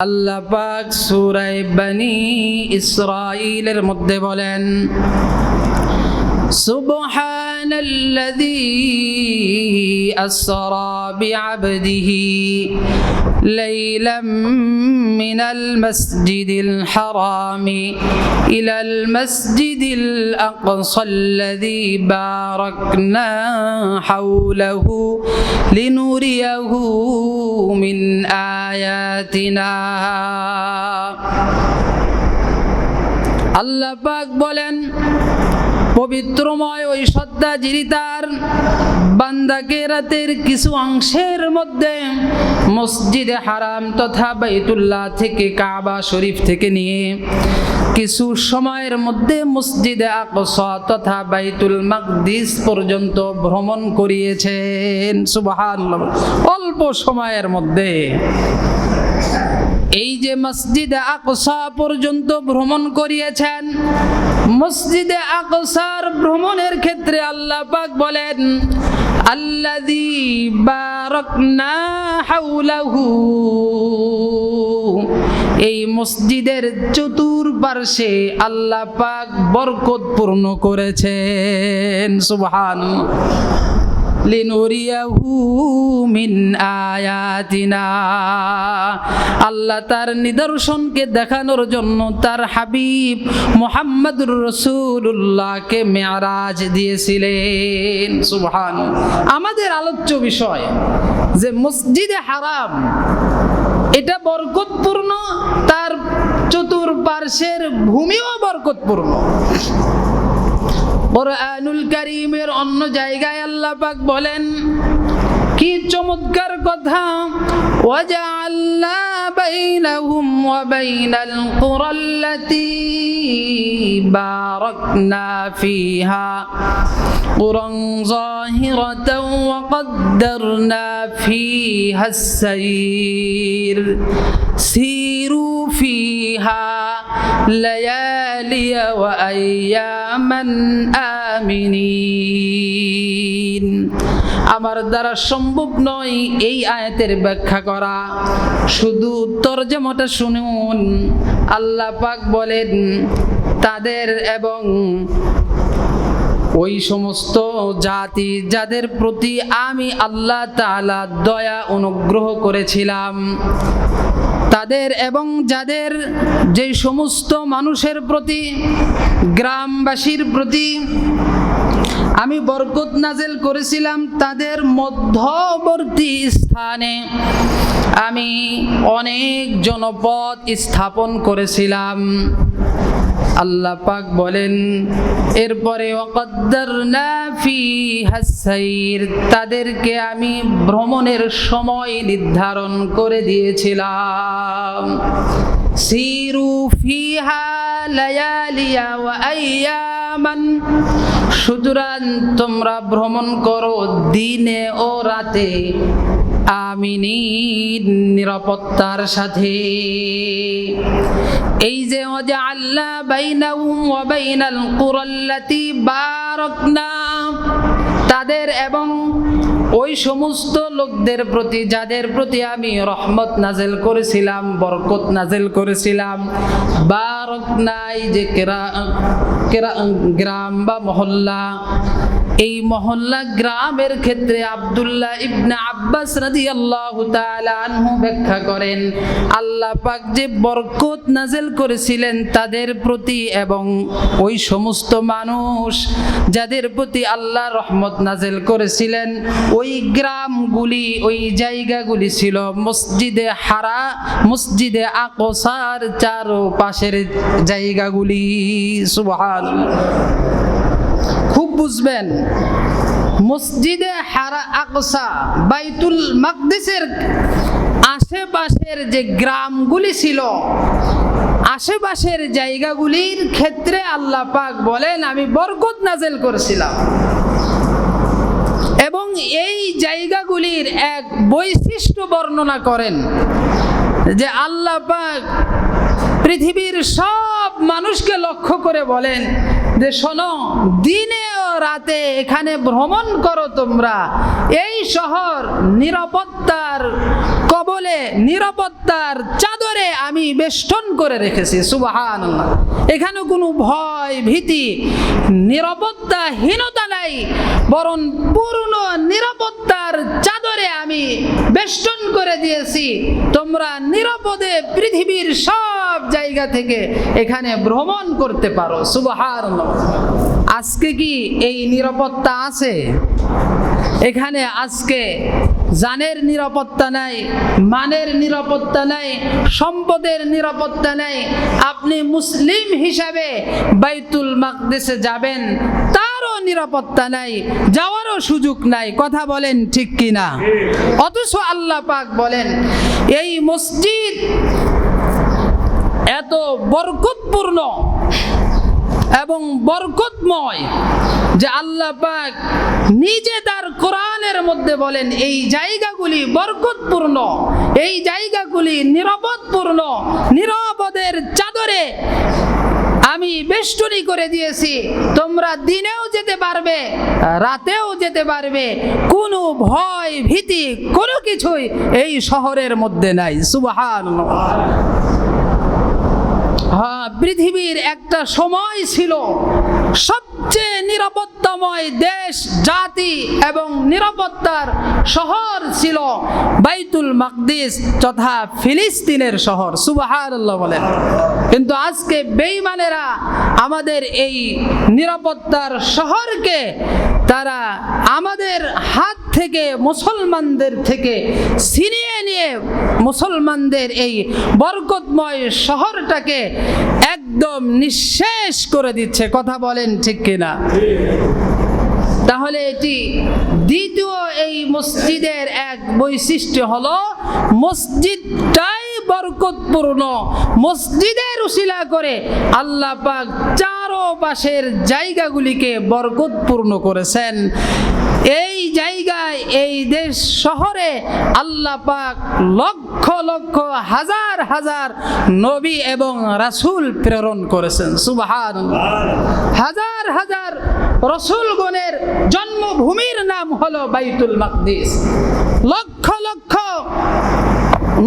আল্লাহ পাক সূরায়ে বনি ইসরাঈলের মধ্যে বলেন سبحان الذي أسرى بعبده ليلا من المسجد الحرام إلى المسجد الأقصى الذي باركنا حوله لنريه من آياتنا আল্লাহ পাক বলেন পবিত্রময় ওই সত্তা যিনি তার বান্দাকে রাতের কিছু অংশের মধ্যে মসজিদে হারাম তথা বাইতুল্লাহ থেকে কাবা শরীফ থেকে নিয়ে কিছু সময়ের মধ্যে মসজিদে আকসা তথা বাইতুল মাকদিস পর্যন্ত ভ্রমণ করিয়েছেন। সুবহানাল্লাহ। অল্প সময়ের মধ্যে এই যে মসজিদে আকসা পর্যন্ত ভ্রমণ করিয়েছেন, মসজিদে আকসার ভ্রমণের ক্ষেত্রে আল্লাহ পাক বলেন, আল্লাযী বারাকনা এই মসজিদের চতুর্পার্শ্বে আল্লাহ পাক বরকতপূর্ণ করেছেন সুবহান লিনুরিয়াহু মিন আয়াতিনা। আল্লাহ তার নিদর্শনকে দেখানোর জন্য তার হাবিব মোহাম্মদুর রসুল্লাহকে মেয়ারাজ দিয়েছিলেন। সুবহান আমাদের আলোচ্য বিষয় যে মসজিদে হারাম, এটা বরকতপূর্ণ, তার চতুর্পার্শ্বের ভূমিও বরকতপূর্ণ। কোরআনুল করিমের অন্য জায়গায় আল্লাহ পাক বলেন কি চমৎকার কথা وجعلنا بينهم وبين القرى التي باركنا فيها قرى ظاهرة وقدرنا فيها السير سيروا فيها ليالي وأياما آمنين আমার দ্বারা সম্ভব নয় এই আয়াতের ব্যাখ্যা করা। শুধু তর্জমাটা শুনুন, আল্লাহ পাক বলেন, তাদের এবং ওই সমস্ত জাতি যাদের প্রতি আমি আল্লাহ তাআলা দয়া অনুগ্রহ করেছিলাম, তাদের এবং যাদের যে সমস্ত মানুষের প্রতি, গ্রামবাসীর প্রতি আমি বরকত নাজেল করেছিলাম তাদের মধ্যবর্তী স্থানে। আমি অনেক জনপদ স্থাপন করেছিলাম। আল্লাহ পাক বলেন, এরপরে তাদেরকে আমি ভ্রমণের সময় নির্ধারণ করে দিয়েছিলাম। সিরু ফিহা লায়ালিয়া ওয়া আইয়ামান সুতরাং তোমরা ভ্রমণ করো দিনে ও রাতে। আমিনি, নিরাপত্তার সাথে। এই যে ওজা আল্লাহ বাইনাহুম ওয়া বাইনাল কুরাল্লাতি তাদের এবং ওই সমস্ত লোকদের প্রতি, যাদের প্রতি আমি রহমত নাজেল করেছিলাম, বরকত নাজেল করেছিলাম বারকনাই যে কেরা কেরা গ্রাম বা মহল্লা এই মহল্লা গ্রামের ক্ষেত্রে আব্দুল্লাহ ইবনে আব্বাস রাদিয়াল্লাহু তাআলা আনহু ব্যাখ্যা করেন, আল্লাহ পাক যে বরকত নাজেল করেছিলেন তাদের প্রতি এবং ওই সমস্ত মানুষ যাদের প্রতি আল্লাহ রহমত নাজেল করেছিলেন, ওই গ্রামগুলি, ওই জায়গাগুলি ছিল মসজিদে হারা, মসজিদে আকসার চারো পাশের জায়গাগুলি। সুবহান। বুঝবেন, মসজিদে হারা আকসা, বাইতুল মাকদিসের আশেপাশের যে গ্রামগুলি ছিল, আশেপাশের জায়গাগুলির ক্ষেত্রে আল্লাহ পাক বলেন, আমি বরকত নাজেল করেছিলাম। এবং এই জায়গাগুলির এক বৈশিষ্ট্য বর্ণনা করেন যে আল্লাহ পাক পৃথিবীর সব মানুষকে লক্ষ্য করে বলেন যে শোনো, দিনে ও রাতে এখানে ভ্রমণ করো তোমরা। এই শহর নিরাপত্তার কবলে, নিরাপত্তার চাদরে আমি বেষ্টন করে রেখেছি সুবাহান এখানে কোনো ভয়, ভীতি, নিরাপত্তাহীনতা নাই, বরং পূর্ণ নিরাপত্তার চাদরে আমি বেষ্টন করে দিয়েছি। তোমরা নিরাপদে পৃথিবীর সব জায়গা থেকে এখানে ভ্রমণ করতে পারো। সুবাহার আজকে কি এই নিরাপত্তা আছে? এখানে আজকে জানের নিরাপত্তা নাই, মানের নিরাপত্তা নাই, সম্পদের নিরাপত্তা নাই। আপনি মুসলিম হিসাবে বাইতুল মাকদেশে যাবেন, তারও নিরাপত্তা নাই, যাওয়ারও সুযোগ নাই। কথা বলেন ঠিক কিনা? অথচ আল্লাহ পাক বলেন, এই মসজিদ এত বরকতপূর্ণ এবং বরকতময় যে আল্লাহ পাক নিজে তার কোরআনের মধ্যে বলেন, এই জায়গাগুলি বরকতপূর্ণ, এই জায়গাগুলি নিরাপদপূর্ণ, নিরাপদের চাদরে আমি বেষ্টনী করে দিয়েছি। তোমরা দিনেও যেতে পারবে, রাতেও যেতে পারবে। কোনো ভয় ভীতি কোনো কিছুই এই শহরের মধ্যে নাই। সুবহান হ্যাঁ পৃথিবীর একটা সময় ছিল সবচেয়ে নিরাপত্তাময় দেশ, জাতি এবং নিরাপত্তার শহর ছিল বাইতুল মাকদিস তথা ফিলিস্তিনের শহর সুবাহার বলেন। কিন্তু আজকে বেইমানেরা আমাদের এই নিরাপত্তার শহরকে তারা আমাদের হাত থেকে, মুসলমানদের থেকে ছিনিয়ে নিয়ে মুসলমানদের এই বরকতময় শহরটাকে একদম নিঃশেষ করে দিচ্ছে। কথা বলেন ঠিক কিনা? তাহলে এটি দ্বিতীয় এই মসজিদের এক বৈশিষ্ট্য হলো, মসজিদটাই বরকতপূর্ণ। মসজিদের উশিলা করে আল্লাহ পাক চারো জায়গাগুলিকে বরকতপূর্ণ করেছেন। এই জায়গায়, এই দেশ শহরে আল্লাহ পাক লক্ষ লক্ষ, হাজার হাজার নবী এবং রাসূল প্রেরণ করেছেন। সুবহান হাজার হাজার রসুলগণের জন্মভূমির নাম হলো বাইতুল মাকদিস। লক্ষ লক্ষ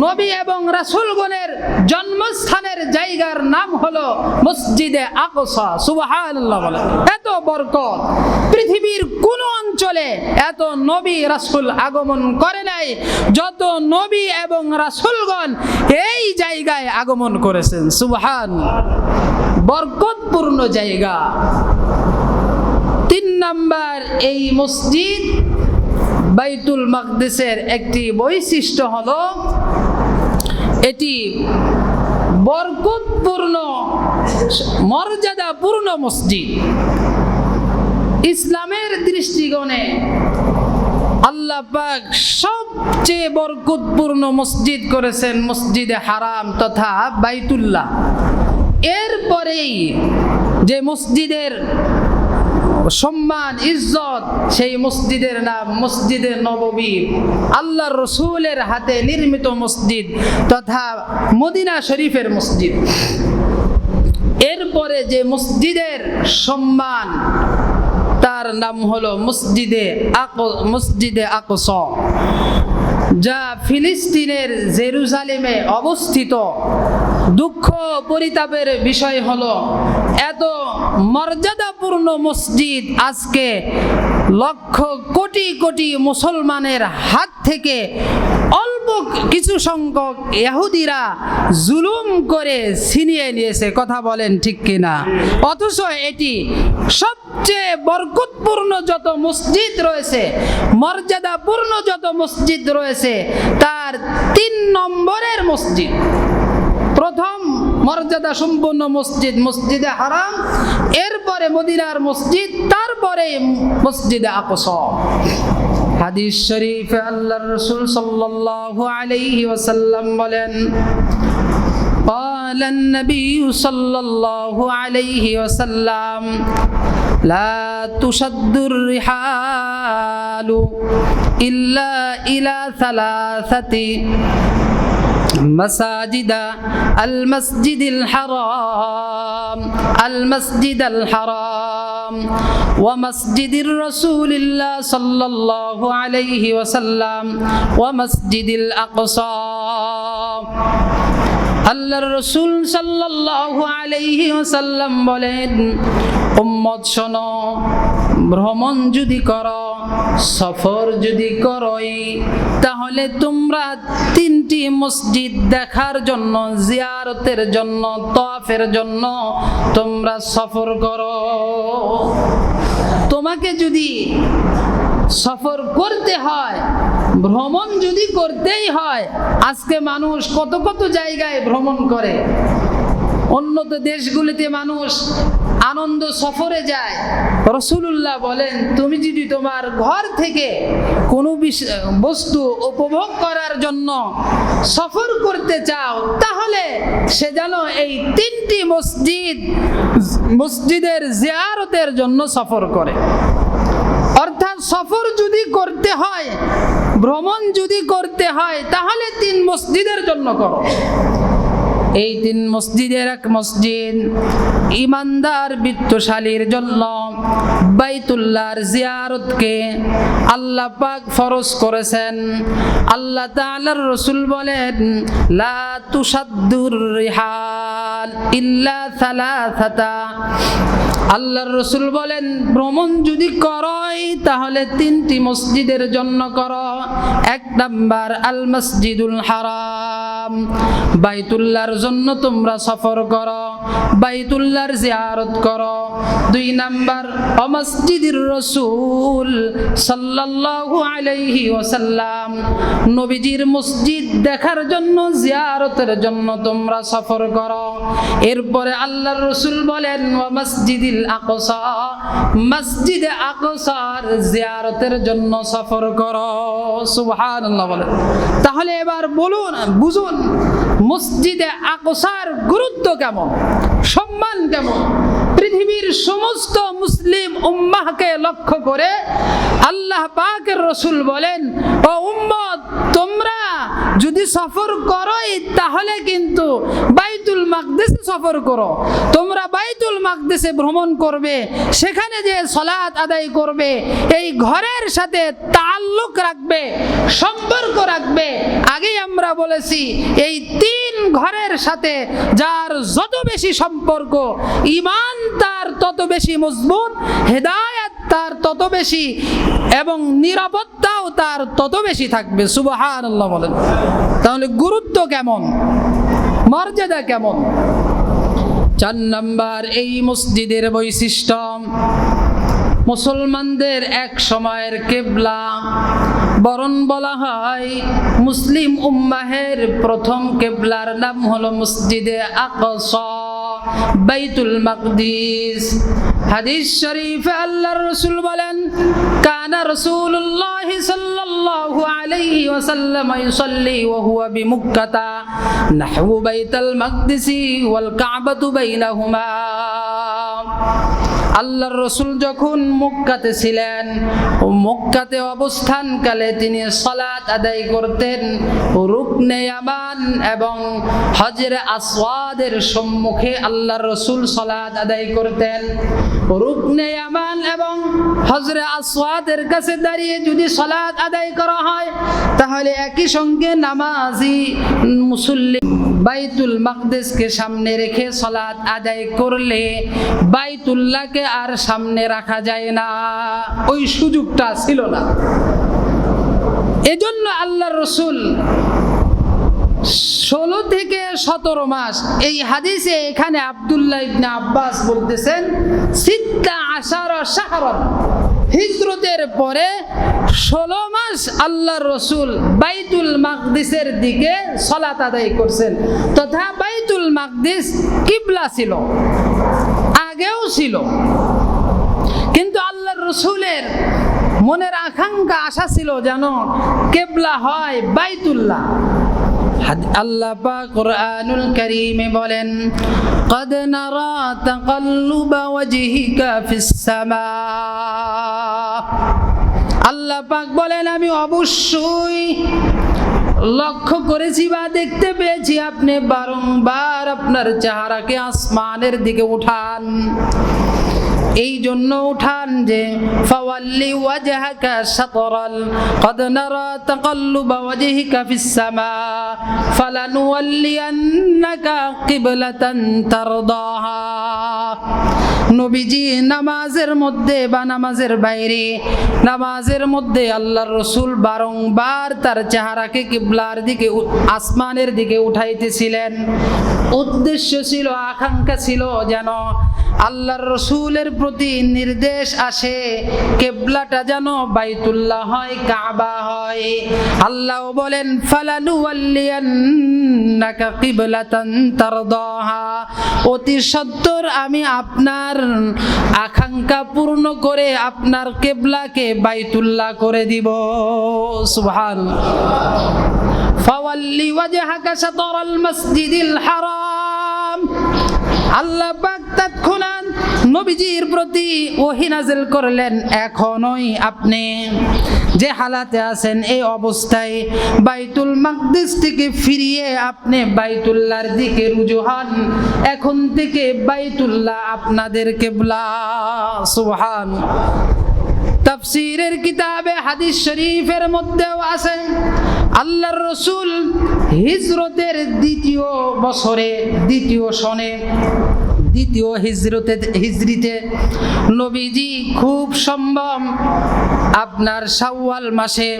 নবী এবং রাসূলগণের জন্মস্থানের জায়গার নাম হলো মসজিদে আকসা বলে। এত বরকত। পৃথিবীর কোন অঞ্চলে এত নবী রাসূল আগমন করে নাই। যত নবী এবং রাসূলগণ এই জায়গায় আগমন করেছেন সুবহান বরকতপূর্ণ জায়গা। তিন নাম্বার, এই মসজিদ বাইতুল মাকদেসের একটি বৈশিষ্ট্য হলো এটি বরকতপূর্ণ, মর্যাদাপূর্ণ মসজিদ। ইসলামের দৃষ্টিকোণে আল্লাহ পাক সবচেয়ে বরকতপূর্ণ মসজিদ করেছেন মসজিদে হারাম তথা বাইতুল্লাহ। এরপরেই যে মসজিদের সম্মান, ইজ্জত, সেই মসজিদের নাম মসজিদে নববী। আল্লাহ রসুলের হাতে নির্মিত মসজিদ তথা মদিনা শরীফের মসজিদ। এরপরে যে মসজিদের সম্মান, তার নাম হলো মসজিদে মসজিদে আকস, যা ফিলিস্তিনের জেরুজালেমে অবস্থিত। দুঃখ পরিতাপের বিষয় হলো এত মর্যাদাপূর্ণ মসজিদ আজকে লক্ষ কোটি কোটি মুসলমানের হাত থেকে অল্প কিছু সংখ্যক ইহুদিরা জুলুম করে ছিনিয়ে নিয়েছে, কথা বলেন ঠিক কিনা? অথচ এটি সবচেয়ে বরকতপূর্ণ যত মসজিদ রয়েছে, মর্যাদাপূর্ণ যত মসজিদ রয়েছে, তার তিন নম্বরের মসজিদ। প্রথম মর্যাদা সম্পন্ন মসজিদ মসজিদে হারাম এরপরে মদিনার মসজিদ তারপরে মসজিদে আকস হাদিস শরীফে আল্লাহর রাসূল সাল্লাল্লাহু আলাইহি ওয়াসাল্লাম বলেন قال النبي صلى الله عليه وسلم لا تشد الرحال إلا إلى ثلاثة مساجد المسجد الحرام المسجد الحرام ومسجد الرسول الله صلى الله عليه وسلم ومسجد الأقصى আল্লাহর রসুল সাল্লাল্লাহু আলাইহি ওয়াসাল্লাম বলেন উম্মত শোনো ভ্রমণ যদি করো সফর যদি করোই, তাহলে তোমরা তিনটি মসজিদ দেখার জন্য, জিয়ারতের জন্য তফের জন্য তোমরা সফর করো। তোমাকে যদি সফর করতে হয়, ভ্রমণ যদি করতেই হয়, আজকে মানুষ কত কত জায়গায় ভ্রমণ করে? উন্নত দেশগুলিতে মানুষ আনন্দ সফরে যায়। রসুলুল্লাহ বলেন, তুমি যদি তোমার ঘর থেকে কোনো বস্তু উপভোগ করার জন্য সফর করতে চাও, তাহলে সে যেন এই তিনটি মসজিদ, মসজিদের জিয়ারতের জন্য সফর করে। অর্থাৎ সফর যদি করতে হয়, ভ্রমণ যদি করতে হয়, তাহলে তিন মসজিদের জন্য করো। এই তিন মসজিদের এক মসজিদ। ইমানদার, বিত্তশালীর জন্য বাইতুল্লাহর জিয়ারতকে আল্লাহ পাক ফরজ করেছেন। আল্লাহ তাআলার রসুল বলেন, লা তুসাদ্দুর রিহাল ইল্লা সালাসাতা। আল্লাহর রসুল বলেন, ভ্রমণ যদি করই, তাহলে তিনটি মসজিদের জন্য করো। এক নাম্বার আল মসজিদুল হারাম। বাইতুল্লাহর জন্য তোমরা সফর করো, বাইতুল্লাহর জিয়ারত করো। দুই নাম্বার, অমসজিদুর রসুল সাল্লাল্লাহু আলাইহি ওয়াসাল্লাম। নবীজির মসজিদ দেখার জন্য, জিয়ারতের জন্য তোমরা সফর করো। এরপরে আল্লাহর রসুল বলেন মসজিদিল আকসা, মসজিদে আকসার জিয়ারতের জন্য সফর করো। সুবহানাল্লাহ বলেন। তাহলে এবার বলুন, বুঝুন মসজিদে আকসার গুরুত্ব কেমন? সম্মান কেমন? পৃথিবীর সমস্ত মুসলিম উম্মাহকে লক্ষ্য করে আল্লাহ পাকের রসুল বলেন, ও উম্মত, তোমরা যদি সফর করোই, তাহলে কিন্তু বাইতুল মাকদেসে সফর করো। তোমরা বাইতুল মাকদেসে ভ্রমণ করবে, সেখানে যে সলাৎ আদায় করবে, এই ঘরের সাথে তাল্লুক রাখবে, সম্পর্ক রাখবে। আগেই আমরা বলেছি, এই তিন ঘরের সাথে যার যত বেশি সম্পর্ক ইমান তার তত বেশি মজবুত, হেদায়াত তার তত বেশি এবং নিরাপত্তাও তার তত বেশি থাকবে সুবহান আল্লাহ বলেন। তাহলে গুরুত্ব কেমন? মর্যাদা কেমন? চার নাম্বার, এই মসজিদের বৈশিষ্ট্য, মুসলমানদের এক সময়ের কেবলা বরণ বলা হয় মুসলিম উম্মাহের প্রথম কেবলার নাম হলো মসজিদে আকসা। বাইতুল মাকদিস। হাদিস শরীফে আল্লাহর রাসূল বলেন, কানা রাসূলুল্লাহ সাল্লাল্লাহু আলাইহি ওয়াসাল্লাম ইউসাল্লি ওয়া হুয়া বিমুক্কাতা। নাহু বাইতুল মাকদিসি ওয়াল কাবাতু বাইনাহুমা। আল্লাহর রসুল যখন মক্কাতে ছিলেন মক্কাতে অবস্থানকালে তিনি সলাৎ আদায় করতেন রুকনে আমান এবং হজরে আসওয়াদের সম্মুখে আল্লাহর রসুল সলাৎ আদায় করতেন। রুকনে আমান এবং হজরে আসওয়াদের কাছে দাঁড়িয়ে যদি সলাৎ আদায় করা হয়, তাহলে একই সঙ্গে নামাজি মুসল্লি বাইতুল মাকদেসকে সামনে রেখে সলাৎ আদায় করলে বাইতুল্লাহকে আর সামনে রাখা যায় না। ওই সুযোগটা ছিল না। এজন্য আল্লাহ রসুল ষোলো থেকে সতেরো মাস, এই হাদিসে এখানে আবদুল্লাহ ইবনে আব্বাস বলতেছেন সিদ্ধা আশার শাহরত হিজরতের পরে ষোলো মাস আল্লাহ রসুল বাইতুল মাকদিসের দিকে সলাত আদায় করছেন। তথা বাইতুল মাকদিস কিবলা ছিল, আগেও ছিল। কিন্তু আল্লাহ রসুলের মনের আকাঙ্ক্ষা আশা ছিল যেন কেবলা হয় বাইতুল্লাহ। আল্লাহ পাক কোরআনুল কারীমে বলেন قد نرى تقلب وجهك في السماء আল্লাহ পাক বলেন আমি অবশ্যই লক্ষ্য করেছি বা দেখতে পেয়েছি আপনি বারংবার আপনার চেহারাকে আসমানের দিকে উঠান এই জন্য উঠান যে ফাওয়াল্লি ওয়াজহাকা শাতরাল قد نرى تقلب وجهك في السماء فلنولينك قبلة ترضاها নবীজি নামাজের মধ্যে বা নামাজের বাইরে নামাজের মধ্যে আল্লাহর রসুল বারংবার তার চেহারাকে কিবলার দিকে উ- আসমানের দিকে উঠাইতেছিলেন উদ্দেশ্য ছিল আকাঙ্ক্ষা ছিল যেন আল্লাহর রসুলের প্রতি নির্দেশ আসে, কেবলাটা যেন বাইতুল্লাহ হয়, কাবা হয়। আল্লাহ বলেন ফালানু আল্লিয়ান্নাকা কিবলাতান তারদাহা। অতি সত্তর, আমি আপনার আকাঙ্ক্ষা পূর্ণ করে আপনার কেবলাকে বাইতুল্লাহ করে দিব। সুবহান ফাওয়াল্লি ওয়াজহাকা শাতরাল মাসজিদিল হারাম। আল্লাহ তৎক্ষণাৎ নবীজির প্রতি ওহী নাযিল করলেন, এখনই আপনি যে হালাতে আছেন এই অবস্থায় বাইতুল মাকদিস থেকে ফিরিয়ে আপনি বাইতুল্লাহর দিকে রুজু হন। এখন থেকে বাইতুল্লাহ আপনাদের কেবলা। সুবহান তাফসীরের কিতাবে, হাদিস শরীফের মধ্যেও আছে আল্লাহর রসুল হিজরতের দ্বিতীয় বছরে, দ্বিতীয় সনে, দ্বিতীয় হিজরতে, হিজরিতে নবীজি খুব সম্ভব আপনার শাওয়াল মাসে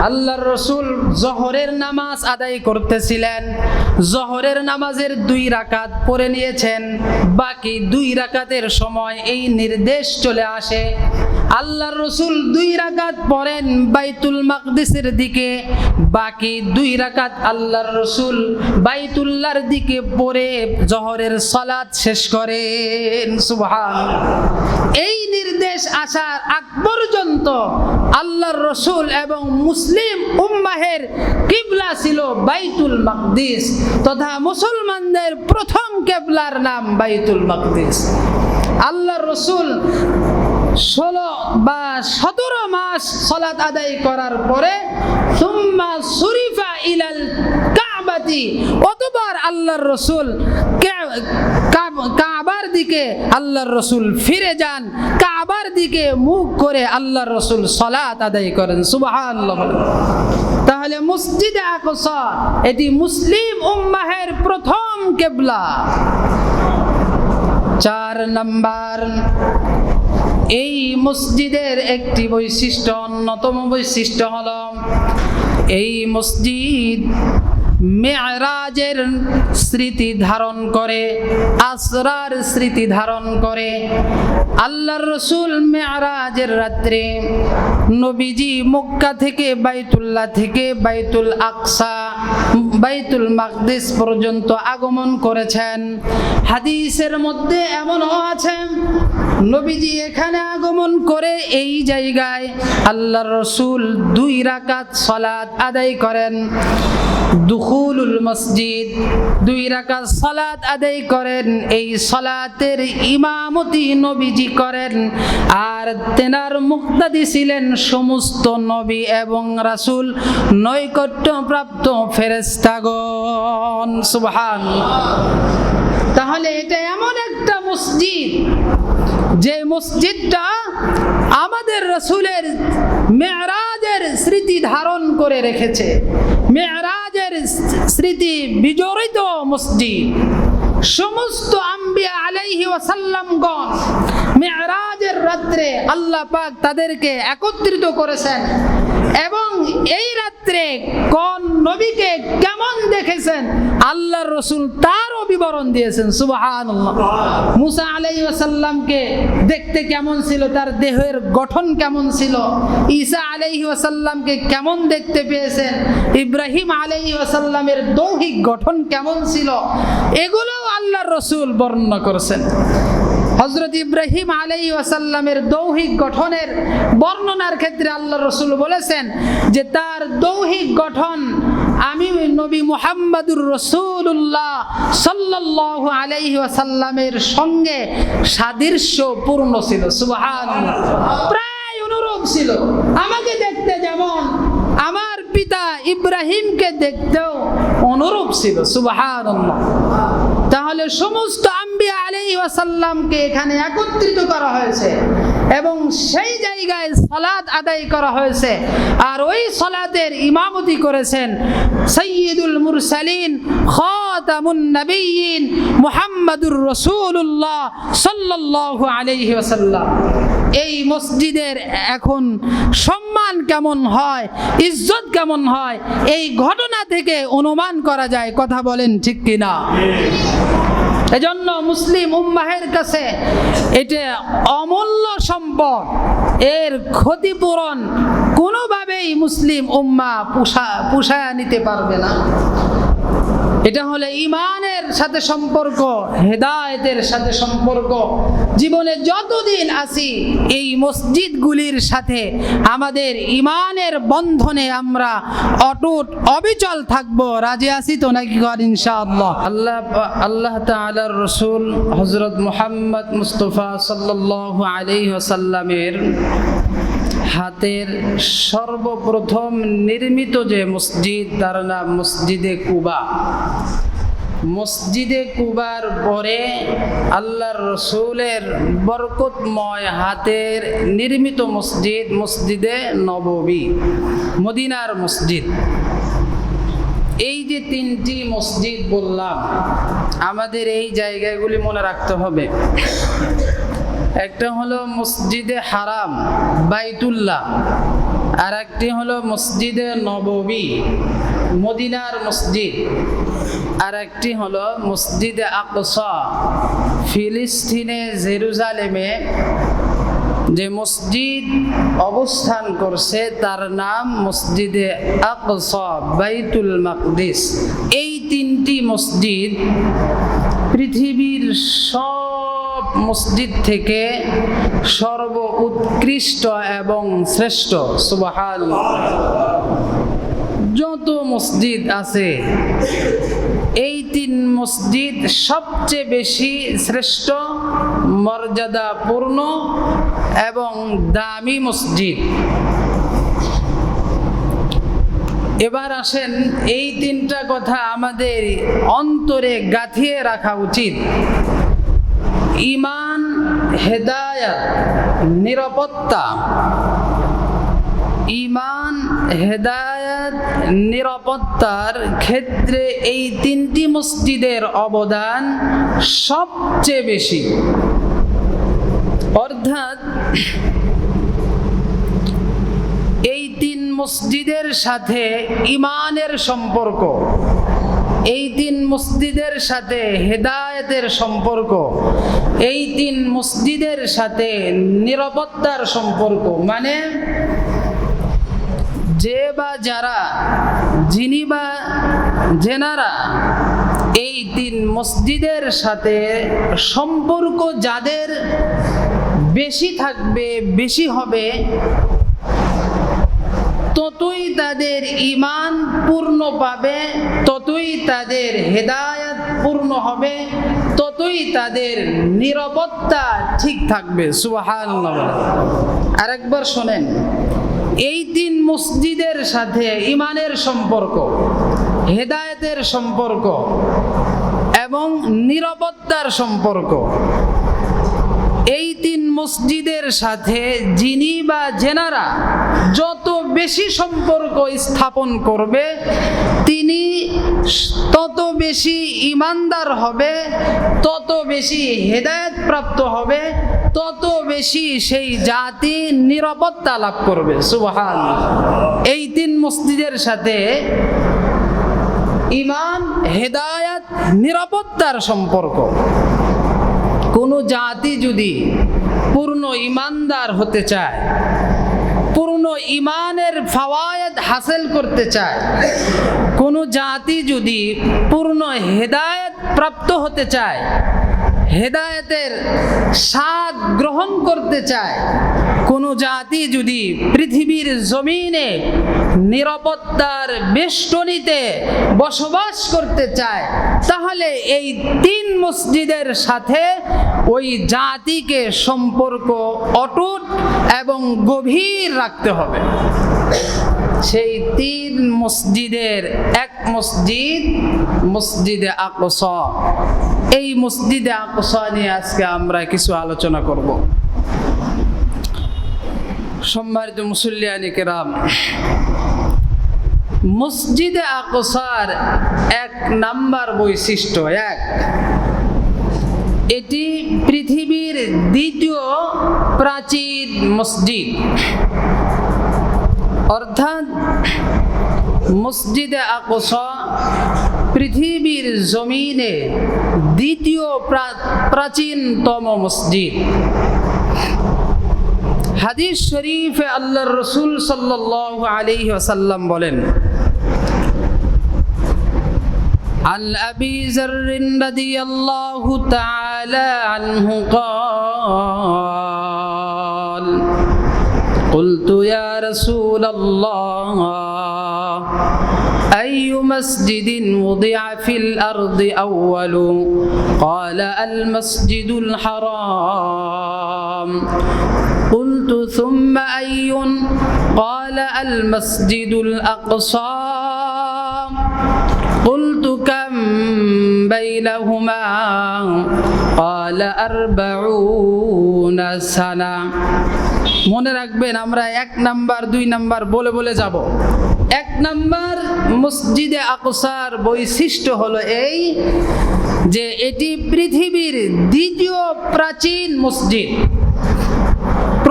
আল্লাহর রসুল জহরের নামাজ আদায় করতেছিলেন। জহরের নামাজের দুই রাকাত পড়ে নিয়েছেন। বাকি দুই রাকাতের সময় এই নির্দেশ চলে আসে। আল্লাহর রসুল দুই রাকাত পড়েন বাইতুল মাকদিসের দিকে, বাকি দুই রাকাত আল্লাহর রসুল বাইতুল্লার দিকে পড়ে জহরের সলাদ শেষ করেন। সুবহান এই নির্দেশ আসার আগ পর্যন্ত আল্লাহর রসুল এবং মুসলিম উম্মাহের কিবলা ছিল বাইতুল মাকদিস তথা মুসলমানদের প্রথম কেবলার নাম বাইতুল মাকদিস। আল্লাহর রসুল ষোলো বা সতেরো মাস সলাৎ আদায় করার পরে সুম্মা সুরিফা ইলাল কাবাতি, অতবার আল্লাহর রসুল কাবার দিকে আল্লাহর রসুল ফিরে যান, কাবার দিকে মুখ করে আল্লাহর রসুল সলাৎ আদায় করেন বলেন। তাহলে মসজিদে আকসা, এটি মুসলিম উম্মাহের প্রথম কেবলা চার নাম্বার এই মসজিদের একটি বৈশিষ্ট্য অন্যতম বৈশিষ্ট্য হল এই মসজিদ মেয়রাজের স্মৃতি ধারণ করে, আসরার স্মৃতি ধারণ করে। আল্লাহর রসুল মেয়রাজের রাত্রে নবীজি মক্কা থেকে বাইতুল্লাহ থেকে বাইতুল আকসা, বাইতুল মাকদিস পর্যন্ত আগমন করেছেন। হাদিসের মধ্যে এমনও আছে, নবীজি এখানে আগমন করে এই জায়গায় আল্লাহর রসুল দুই রাকাত সলাৎ আদায় করেন। দুখুলুল মসজিদ। দুই রাকাত সালাত আদায় করেন, এই সালাতের ইমামতি নবীজি করেন। আর তেনার মুক্তাদি ছিলেন সমস্ত নবী এবং রাসূল নৈকট্য প্রাপ্ত ফেরেস্তাগণ সুবহান। তাহলে এটা এমন একটা মসজিদ, যে মসজিদটা আমাদের রসুলের মেয়রাজের স্মৃতি ধারণ করে রেখেছে। মেয়রাজের স্মৃতি বিজড়িত মসজিদ। সমস্ত আম্বিয়া আলাইহি ওয়াসাল্লামগণ রাত্রে আল্লাহ পাক তাদেরকে একত্রিত করেছেন এবং এই রাত্রে কোন নবীকে কেমন দেখেছেন? রসুল তারও বিবরণ দিয়েছেন সুবাহান মুসা আলাই ওয়াসাল্লামকে দেখতে কেমন ছিল? তার দেহের গঠন কেমন ছিল? ঈসা আলাইহি ওয়াসাল্লামকে কেমন দেখতে পেয়েছেন? ইব্রাহিম আলাইহি ওয়াসাল্লামের দৈহিক গঠন কেমন ছিল? এগুলোও আল্লাহর রসুল বর্ণনা করেছেন। হজরত ইব্রাহিম আলাই ওয়াসাল্লামের দৌহিক গঠনের বর্ণনার ক্ষেত্রে আল্লাহ রসুল বলেছেন যে, তার দৌহিক গঠন আমি নবী মুহাম্মাদুর রসুল্লাহ সাল্লাহ আলাইহি ওয়াসাল্লামের সঙ্গে সাদৃশ্যপূর্ণ ছিল। সুবহান প্রায় অনুরূপ ছিল। আমাকে দেখতে যেমন পিতা ইব্রাহিমকে দেখতেও অনুরূপ ছিল সুবাহান তাহলে সমস্ত আম্বিয়া আলাই ওয়াসাল্লামকে এখানে একত্রিত করা হয়েছে। এবং সেই জায়গায় সালাত আদায় করা হয়েছে। আর ওই সালাতের ইমামতি করেছেন সৈয়দুল মুরসালিন, খাতামুন নবীন মুহাম্মাদুর রসুল্লাহ সাল্লাল্লাহু আলাইহি ওয়াসাল্লাম। এই মসজিদের এখন সম্মান কেমন হয়, ইজ্জত কেমন হয়, এই ঘটনা থেকে অনুমান করা যায়, কথা বলেন ঠিক কিনা? এজন্য মুসলিম উম্মাহের কাছে এটা অমূল্য সম্পদ। এর ক্ষতিপূরণ কোনোভাবেই মুসলিম উম্মা পুষা, পুষায়া নিতে পারবে না। এটা হলে ইমানের সাথে সম্পর্ক, হেদায়েতের সাথে সম্পর্ক। জীবনে যতদিন আছি, এই মসজিদগুলির সাথে আমাদের ইমানের বন্ধনে আমরা অটুট অবিচল থাকব। রাজি আছি তো নাকি কর ইনশাআল্লাহ? আল্লাহ আল্লাহ তাআলার রসুল হজরত মুহাম্মদ মুস্তফা সাল্লাল্লাহু আলাইহি ওয়াসাল্লামের হাতের সর্বপ্রথম নির্মিত যে মসজিদ, তার নাম মসজিদে কুবা। মসজিদে কুবার পরে আল্লাহর রসুলের বরকতময় হাতের নির্মিত মসজিদ, মসজিদে নববী, মদিনার মসজিদ। এই যে তিনটি মসজিদ বললাম, আমাদের এই জায়গাগুলি মনে রাখতে হবে। একটা হলো মসজিদে হারাম, বাইতুল্লাহ। আর একটি হলো মসজিদে নববী, মদিনার মসজিদ। আর একটি হলো মসজিদে আকসা, ফিলিস্তিনে জেরুজালেমে। যে মসজিদ অবস্থান করছে, তার নাম মসজিদে আকসা, বাইতুল মাকদিস। এই তিনটি মসজিদ পৃথিবীর সব মসজিদ থেকে সর্ব উৎকৃষ্ট এবং শ্রেষ্ঠ, সুবাহান। যত মসজিদ আছে, এই তিন মসজিদ সবচেয়ে বেশি শ্রেষ্ঠ, মর্যাদাপূর্ণ এবং দামি মসজিদ। এবার আসেন, এই তিনটা কথা আমাদের অন্তরে গাঁথিয়ে রাখা উচিত। ইমান, হেদায়াত, নিরাপত্তা। ইমান, হেদায়াত, নিরাপত্তার ক্ষেত্রে এই তিনটি মসজিদের অবদান সবচেয়ে বেশি। অর্থাৎ এই তিন মসজিদের সাথে ইমানের সম্পর্ক, এই তিন মসজিদের সাথে হেদায়েতের সম্পর্ক এই তিন মসজিদের সাথে নিরাপত্তার সম্পর্ক মানে যে বা যারা, যিনি বা জেনারা এই তিন মসজিদের সাথে সম্পর্ক যাদের বেশি থাকবে, বেশি হবে ততই তাদের ইমান পূর্ণ পাবে, ততই তাদের হেদায়াত পূর্ণ হবে, ততই তাদের নিরাপত্তা ঠিক থাকবে। আরেকবার শোনেন, এই তিন মসজিদের সাথে ইমানের সম্পর্ক, হেদায়েতের সম্পর্ক এবং নিরাপত্তার সম্পর্ক এই তিন মসজিদের সাথে যিনি বা জেনারা যত বেশি সম্পর্ক স্থাপন করবে, তিনি তত বেশি ইমানদার হবে, তত বেশি হেদায়ত প্রাপ্ত হবে, তত বেশি সেই জাতি নিরাপত্তা লাভ করবে। সুবহান এই তিন মসজিদের সাথে ইমান, হেদায়াত, নিরাপত্তার সম্পর্ক। কোনো জাতি যদি পূর্ণ ইমানদার হতে চায়, পূর্ণ ইমানের ফাওয়ায়দ হাসিল করতে চায়, কোনো জাতি যদি পূর্ণ হেদায়েত প্রাপ্ত হতে চায়, হেদায়েতের স্বাদ গ্রহণ করতে চায় কোনো জাতি যদি পৃথিবীর জমিনে নিরাপত্তার বেষ্টনীতে বসবাস করতে চায়, তাহলে এই তিন মসজিদের সাথে ওই জাতিকে সম্পর্ক অটুট এবং গভীর রাখতে হবে। সেই তিন মসজিদের এক মসজিদ, মসজিদে আকসা। এই মসজিদে আকসা নিয়ে আজকে আমরা কিছু আলোচনা করব। সম্মানিত মুসল্লিয়ানি কেরাম, মসজিদে আকসার এক নাম্বার বৈশিষ্ট্য এক। এটি পৃথিবীর দ্বিতীয় প্রাচীন মসজিদ। অর্থাৎ মসজিদে আকসা পৃথিবীর জমিনে দ্বিতীয় প্রা- প্রাচীনতম মসজিদ। হাদিস শরীফে আল্লাহর রসুল সাল্লাল্লাহু আলাইহি ওয়াসাল্লাম বলেন عن أبي ذر رضي الله تعالى عنه قال قلت يا رسول الله أي مسجد وضع في الأرض أول قال المسجد الحرام قلت ثم أي قال المسجد الأقصى قلت كم بينهما قال أربعون سنة মনে রাখবেন আমরা এক নাম্বার দুই নাম্বার বলে বলে যাব এক নাম্বার মসজিদে আকসার বৈশিষ্ট্য হলো এই যে এটি পৃথিবীর দ্বিতীয় প্রাচীন মসজিদ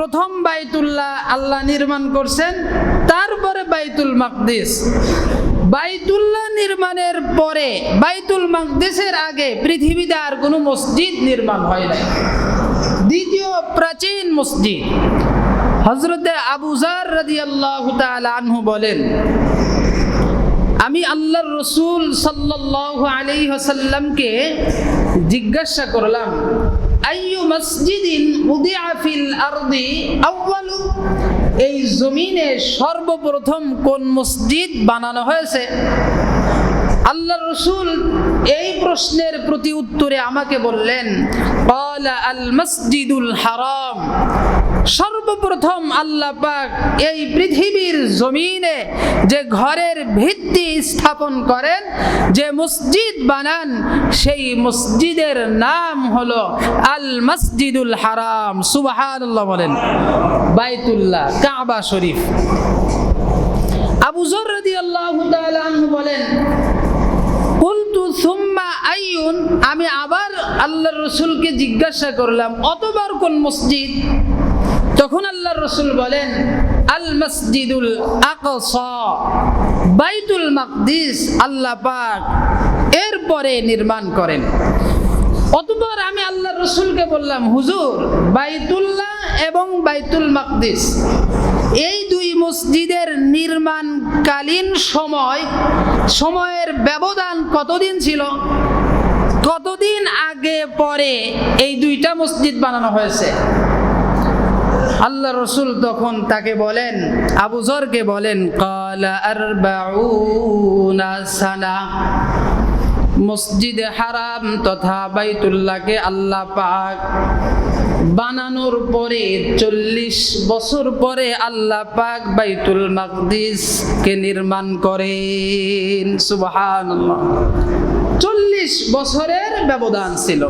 প্রথম বাইতুল্লাহ আল্লাহ নির্মাণ করছেন, তারপরে বাইতুল মাকদিস। বাইতুল্লাহ নির্মাণের পরে বাইতুল মাকদিসের আগে পৃথিবীতে আর কোনো মসজিদ নির্মাণ হয় নাই। দ্বিতীয় প্রাচীন মসজিদ। হজরতে আবুজার রাজি আল্লাহ আনহু বলেন, আমি আল্লাহর রসুল সাল্লাল্লাহু আলাইহি ওয়াসাল্লামকে জিজ্ঞাসা করলাম আইয়ু মসজিদিন উদিআ ফিল আরদি আউয়ালু? এই জমিনে সর্বপ্রথম কোন মসজিদ বানানো হয়েছে? আল্লাহ রসুল এই প্রশ্নের প্রতি উত্তরে আমাকে বললেন আল মসজিদুল হারাম। সর্বপ্রথম আল্লাহ পাক এই পৃথিবীর জমিনে যে ঘরের ভিত্তি স্থাপন করেন, যে মসজিদ বানান, সেই মসজিদের নাম হলো আল মসজিদুল হারাম। সুবহানাল্লাহ বলেন, বাইতুল্লাহ, কাবা শরীফ। আবু জর তাআলা বলেন আমি আবার আল্লাহ রসুলকে জিজ্ঞাসা করলাম, অতবার কোন মসজিদ? তখন আল্লাহ রসুল বলেন, আল মসজিদুল আকসা, বাইতুল মাকদিস আল্লাহ পাক এরপরে নির্মাণ করেন। অতপর আমি আল্লাহ রসুলকে বললাম, হুজুর, বাইতুল্লাহ এবং বাইতুল মাকদিস, এই দুই মসজিদের নির্মাণকালীন সময়, সময়ের ব্যবধান কতদিন ছিল? কতদিন আগে পরে এই দুইটা মসজিদ বানানো হয়েছে? আল্লাহ রসুল তখন তাকে বলেন, আবু জরকে বলেন, কালা মসজিদে হারাম তথা বাইতুল্লাহকে আল্লাহ পাক বানানোর পরে চল্লিশ বছর পরে আল্লাহ পাক বাইতুল মাকদিসকে নির্মাণ করেন। সুবহানাল্লাহ। চল্লিশ বছরের ব্যবধান ছিল।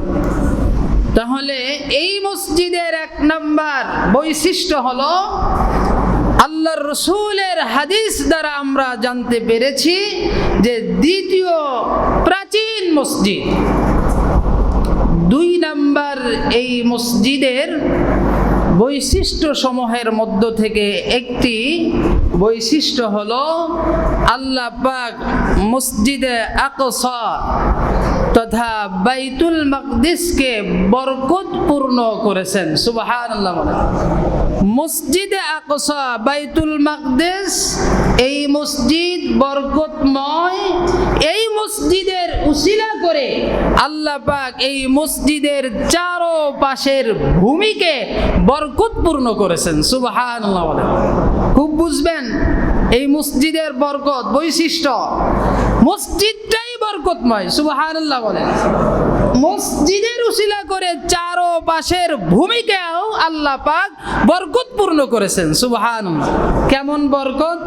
তাহলে এই মসজিদের এক নাম্বার বৈশিষ্ট্য হলো আল্লাহর রসুলের হাদিস দ্বারা আমরা জানতে পেরেছি যে দ্বিতীয় প্রাচীন মসজিদ। দুই নাম্বার এই মসজিদের বৈশিষ্ট্য সমূহের মধ্য থেকে একটি বৈশিষ্ট্য হল আল্লাহ পাক মসজিদে আকসা তথা বাইতুল মাকদিসকে বরকতপূর্ণ করেছেন। সুবহানাল্লাহ বলেন। মসজিদে আকসা, বাইতুল মাকদিস, এই মসজিদ বরকতময়। এই মসজিদের উসিলা করে আল্লাহ পাক এই মসজিদের চারো পাশের ভূমিকে বরকতপূর্ণ করেছেন। সুবহানাল্লাহ বলেন। খুব বুঝবেন, এই মসজিদের বরকত, বৈশিষ্ট্য। মসজিদটাই বরকতময়, সুবহানাল্লাহ বলেন। মসজিদের উশিলা করে চারো পাশের ভূমিকাও আল্লাহ পাক বরকতপূর্ণ করেছেন, সুবহানাল্লাহ। কেমন বরকত?